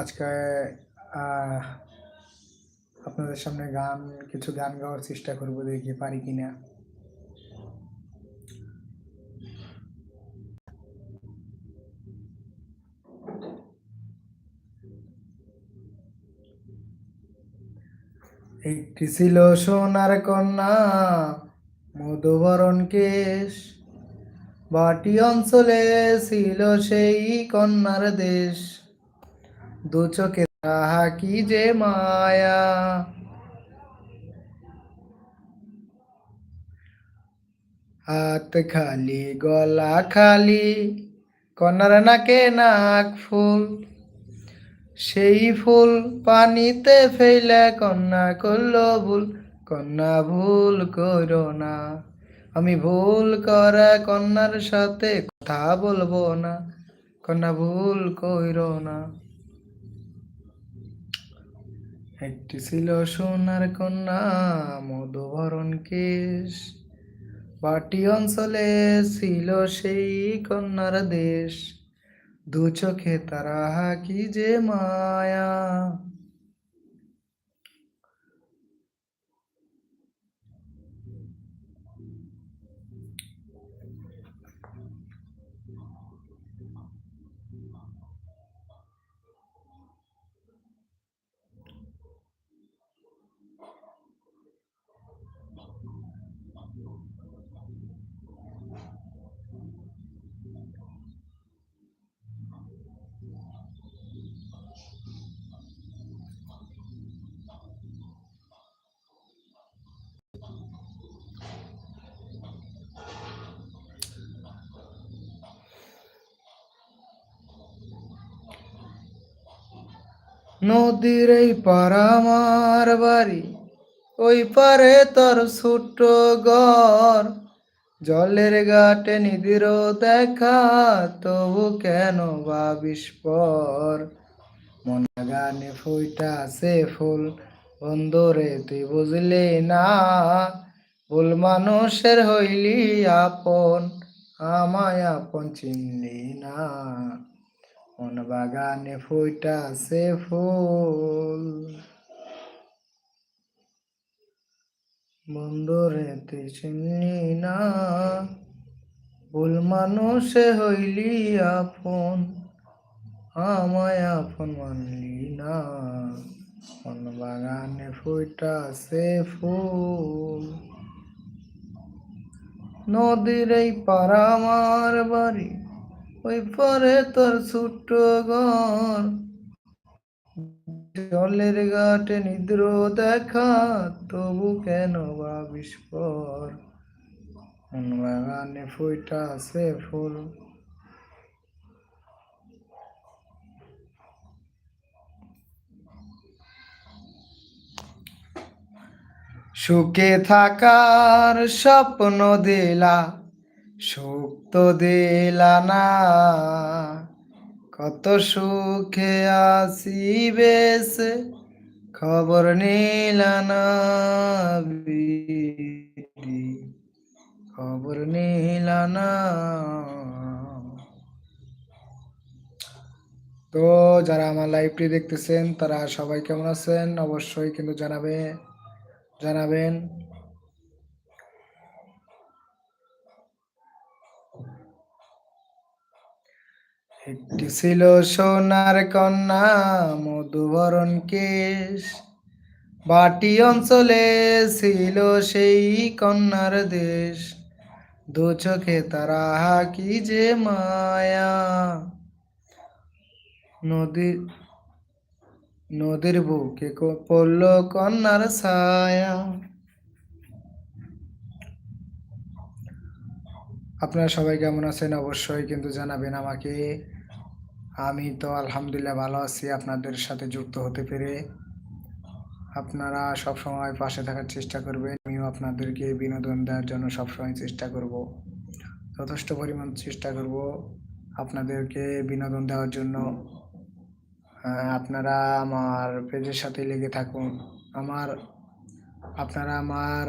আজকে আপনাদের সামনে গান, কিছু গান গাওয়ার চেষ্টা করব দেখি পারি কিনা। একটি ছিল সোনার কন্যা, মধুবরণ কেশ বাটি অঞ্চলে ছিল সেই কন্যার দেশ। দু চোখে তাহা কি যে মায়া। হাত খালি, গলা খালি, কন্যার নাকে নাক ফুল। সেই ফুল পানিতে ফেলে কন্যা করল ভুল, কন্যা ভুল করো না। আমি ভুল করে কন্যার সাথে কথা বলব না। কন্যা ভুল কইর না। একটি ছিল সোনার কন্যা, মধুবরণ কেশ। বাটি অঞ্চলে ছিল সেই কন্যার দেশ। দু চোখে তারা কি যে মায়া। নদীর এই পাড়া আমার বাড়ি। ওই পারে তোর ছোট্ট ঘর। জলের ঘাটে নিদির দেখা, তবু কেন ভাবিস পর? মনে গানে ফুইটা আছে ফুল, বন্ধুরে তুই বুঝলি না। ভুল মানুষের হইলি আপন, আমায় আপন চিনলি না। কোন বাগানে ফুইটা আছে ফুল। বন্ধুরে তুই চিনলি না, ভুল মানুষে হইলি আপন, আমায় আপন মানলি না। কোন বাগানে ফুইটা আছে ফুল। নদীর এই পাড়া আমার বাড়ি ওই পরে তোর ছোট্ট ঘর। জলের ঘাটে নিদ্র দেখা, তবু কেন ভাবিস পর? বাগানে ফুইটা আছে, ফুল। সুখে থাকার স্বপ্ন দিলা সুখ তো দিলা না কত সুখে আসি বেশে খবর নিলা না বিডি, খবর নিলানা তো যারা আমার লাইভটি দেখতেছেন তারা সবাই কেমন আছেন? অবশ্যই কিন্তু জানাবে জানাবেন। একটি ছিল সোনার কন্যা মধুবরণ কেশ। বাটি অঞ্চলে ছিল সেই কন্যার দেশ। দু চোখে তারা কি যে মায়া। নদীর নদীর বুকে পড়ল কন্যার ছায়া। আপনারা সবাই কেমন আছেন? অবশ্যই কিন্তু জানাবেন আমাকে। আমি তো আলহামদুলিল্লাহ ভালো আছি, আপনাদের সাথে যুক্ত হতে পেরে। আপনারা সব সময় পাশে থাকার চেষ্টা করবেন, আমিও আপনাদেরকে বিনোদন দেওয়ার জন্য সবসময় চেষ্টা করব। যথেষ্ট পরিমাণ চেষ্টা করব আপনাদেরকে বিনোদন দেওয়ার জন্য। আপনারা আমার পেজের সাথে লেগে থাকুন। আমার, আপনারা আমার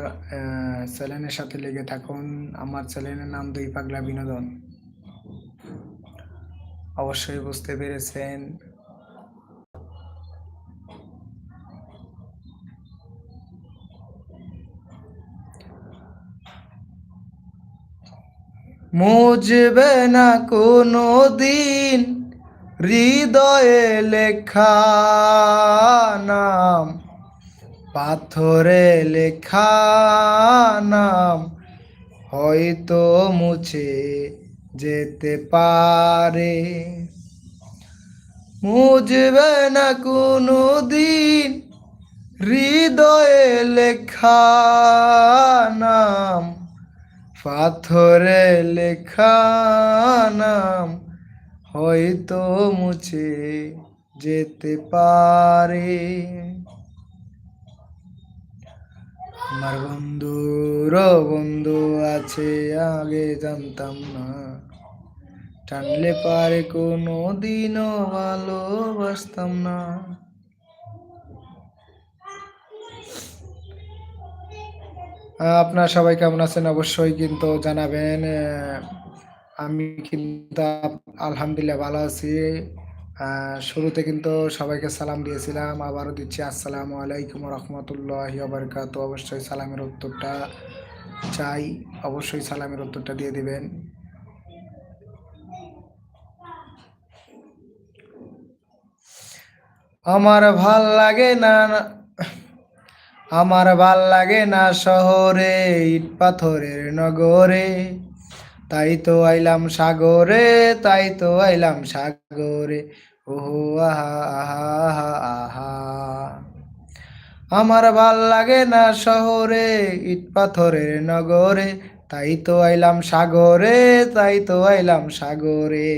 চ্যানেলের সাথে লেগে থাকুন। আমার চ্যানেলের নাম দুই পাগলা বিনোদন। অবশ্যই বুঝতে পেরেছেন। মুজবে না কোনো দিন হৃদয়ে লেখা নাম, পাথরে লেখা নাম হয়তো মুছে যেতে পারে। মুজবে না কোনো দিন হৃদয়ে লেখা নাম, পাথরে লেখা নাম হয়তো মুছে যেতে পারে। আমার বন্ধুর বন্ধু আছে, আগে জানতাম না। টানলে পারে কোনো দিনও ভালোবাসতাম না। আপনার সবাই কেমন আছেন? অবশ্যই কিন্তু জানাবেন। আমি কিন্তু আলহামদুলিল্লাহ ভালো আছি। শুরুতে কিন্তু সবাইকে সালাম দিয়েছিলাম, আবারও দিচ্ছি আসসালামু আলাইকুম রহমতুল্লাহ বারকাত অবশ্যই সালামের উত্তরটা চাই, অবশ্যই সালামের উত্তরটা দিয়ে দিবেন। আমার ভালো লাগে না, আমার ভালো লাগে না শহরে, ইট পাথরের নগরে। তাই তো আইলাম সাগরে, তাই তো আইলাম সাগরে। ওহো, আহা আহা আহা আহা। আমার ভালো লাগে না শহরে, ইট পাথরের নগরে। তাই তো আইলাম সাগরে, তাই তো আইলাম সাগরে।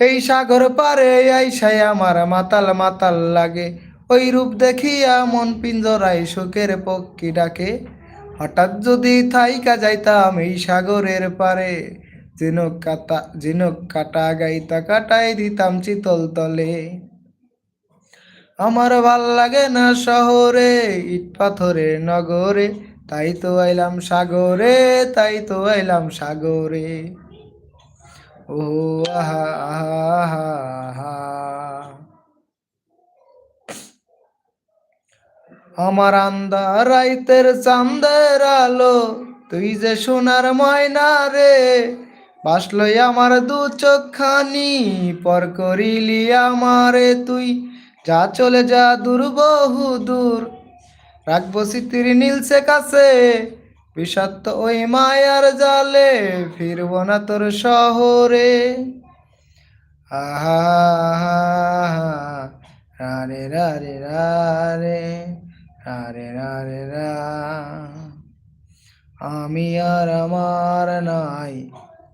এই সাগর পারে আইসাই আমার মাতাল মাতাল লাগে। ওই রূপ দেখিয়া মন পিঞ্জরায় শোকের পক্ষী ডাকে। হঠাৎ যদি থাইকা যাইতাম এই সাগরের পারে। ঝিনুক কাটা ঝিনুক কাটা গাইতা কাটাই দিতাম চিতল তলে। আমার ভালো লাগে না শহরে, ইট পাথরের নগরে। তাই তো আইলাম সাগরে, তাই তো আইলাম সাগরে। ও আহা আমার আন্দার রাইতের চান্দের আলো, তুই যে সোনার ময়না রে বাসলই আমার দু চোখখানি, পর করিলি আমারে তুই। যা চলে যা দূর, বহু দূর, রাখব স্মৃতির নীলসে কাছে বিষাক্ত ওই মায়ার জালে ফিরব না তোর শহরে। আহা রারে রারে রারে রারে রারে রা। আমি আর আমার নাই,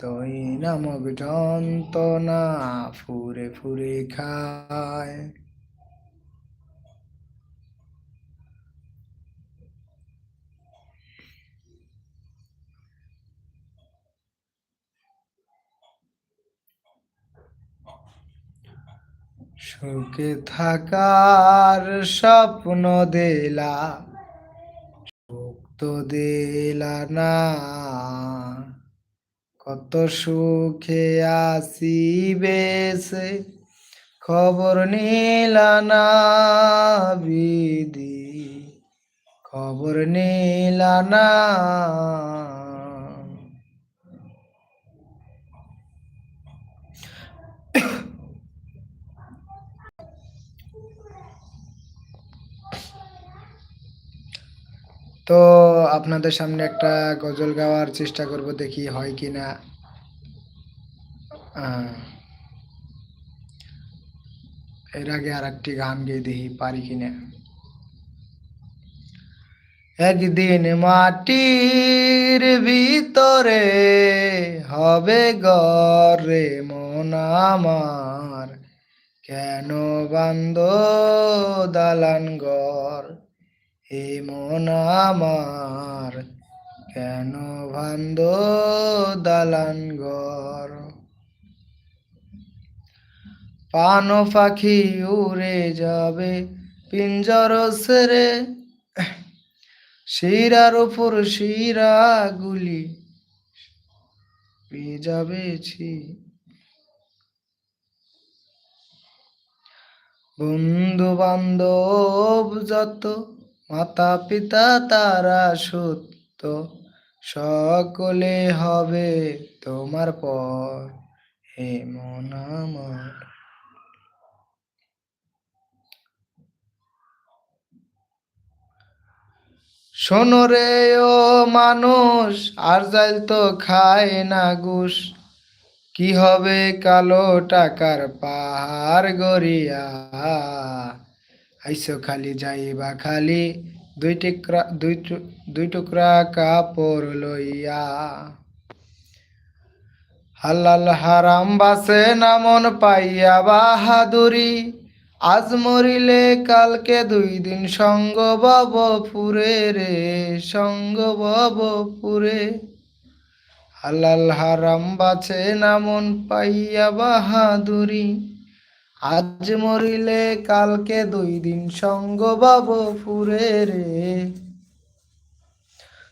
তুই নামক যন্ত্রণা ফুরে ফুরে খায়। সুখে থাকার স্বপ্ন দিলা তো দিলা না। কত সুখে আসি বেসে খবর নিলা না বিদি, খবর নিলা না। তো আপনাদের সামনে একটা গজল গাওয়ার চেষ্টা করব দেখি হয় কি না। এর আগে আর একটি গান গেয়ে দেখি পারি কিনা একদিন মাটির ভিতরে হবে গরে মন আমার, কেন বান্দ দালান ঘর? এ মন আমার কেন বান্দ দালান ঘর? পান পাখি উড়ে যাবে পিঞ্জর সেরে। শিরার উপর শিরা গুলি পেয়ে যাবে বন্ধু বান্ধব যত মাতা পিতা তারা সত্য সকলে হবে তোমার পর, হে মন আমার। শোনো রে ও মানুষ আর যাইল তো খায় না ঘুষ। কি হবে কালো টাকার পাহাড় গড়িয়া? আইসো খালি যাইবা খালি, দুই টুকরা দুই টুকরা কাপড় লইয়া। হালাল হারাম বাসে নামন পাইয়া বাহাদুরি, আজ মরিলে কালকে দুই দিন সঙ্গ বব পুরে রে, সঙ্গ বব পুরে হালাল হারাম বাছে নামন পাইয়া বাহাদুরি আজ মরিলে কালকে দুই দিন সঙ্গ বাব পুরে রে।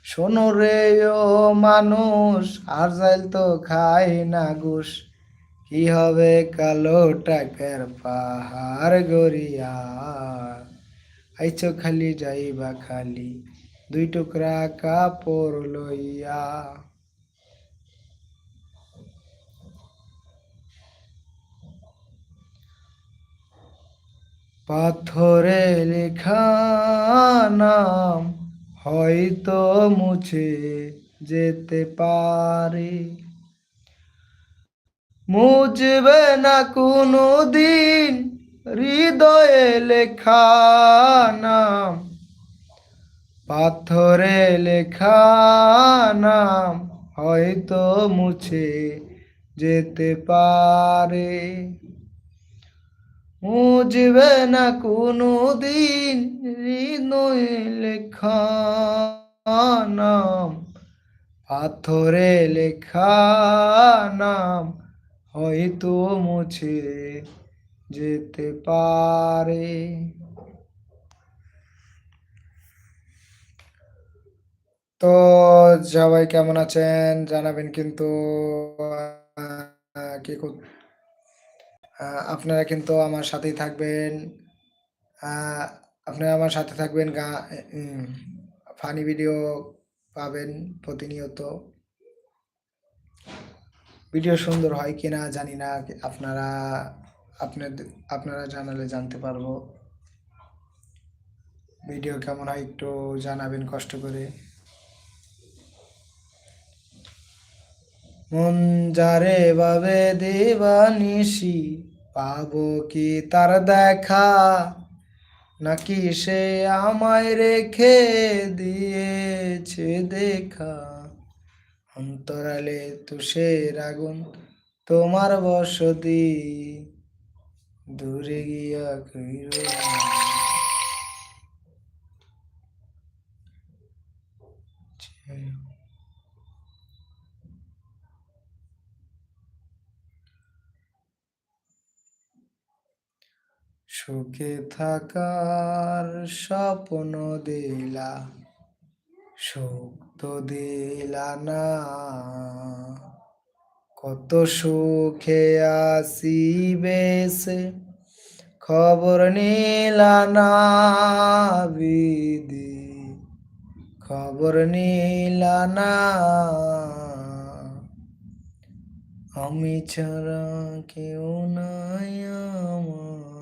শোনো রে ও মানুষ, আর যাইল তো খায় না ঘুষ। কি হবে কালো টাকার পাহাড় গড়িয়া? আইছো খালি যাইবা খালি, দুই টুকরা কাপড় লইয়া। পাথরে লেখা নাম হয়তো মুছে যেতে পারে। মুছবে না কোনো দিন হৃদয়ে লেখা নাম। পাথরে লেখা নাম হয়তো মুছে যেতে পারে। মুজবে না কোনো দিন লেখা নাম পাথরে লেখা নাম হয়তো মুছে যেতে পারে। তো সবাই কেমন আছেন? জানাবেন কিন্তু কি আপনারা কিন্তু আমার সাথেই থাকবেন। আপনারা আমার সাথে থাকবেন, গা ফানি ভিডিও পাবেন প্রতিনিয়ত। ভিডিও সুন্দর হয় কি না জানি না, আপনারা আপনাদের আপনারা জানালে জানতে পারব। ভিডিও কেমন হয় একটু জানাবেন কষ্ট করে। মন যারে ভাবে দেবানিসি পাবো কি তার দেখা? নাকি সে আমায় রেখে দিয়েছে দেখা? অন্তরালে তুষের আগুন তোমার বসতি, দূরে গিয়া সুখে থাকার স্বপ্ন দিলা, সুখ তো দিলা না। কত সুখে আসি বেসে খবর নিলা না বিদি খবর নিলা না। আমি ছাড়া কেউ নাই আমার।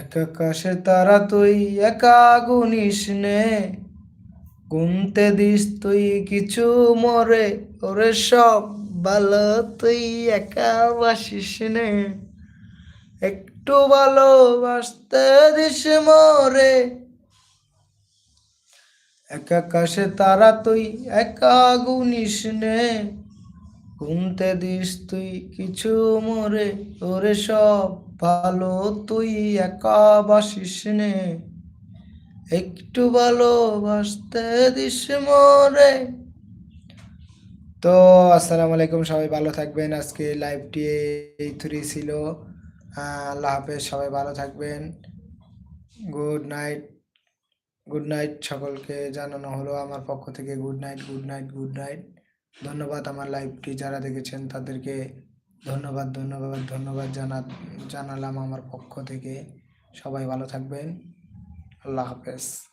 এক তারা তুই একা গুনিস নে। গুনতে দিস তুই কিছু মরে। ওরে সব ভালো তুই একা বাসিস নে। একটু ভালোবাসতে দিস মরে। এক আকাশে তারা তুই একা গুনিস নে। গুনতে দিস তুই কিছু মরে, ওরে সব ভালো, তুই একা বাসিস নে। একটু ভালোবাসতে দিস মরে। তো আসসালামু আলাইকুম, সবাই ভালো থাকবেন। আজকে লাইভটি এই থ্রি ছিল। আল্লাহ হাফেজ, সবাই ভালো থাকবেন। গুড নাইট গুড নাইট সকলকে জানানো হলো। আমার পক্ষ থেকে good night good night good night ধন্যবাদ আমার লাইভটি যারা দেখেছেন তাদেরকে ধন্যবাদ ধন্যবাদ ধন্যবাদ জানা, জানালাম আমার পক্ষ থেকে। সবাই ভালো থাকবেন। আল্লাহ হাফেজ।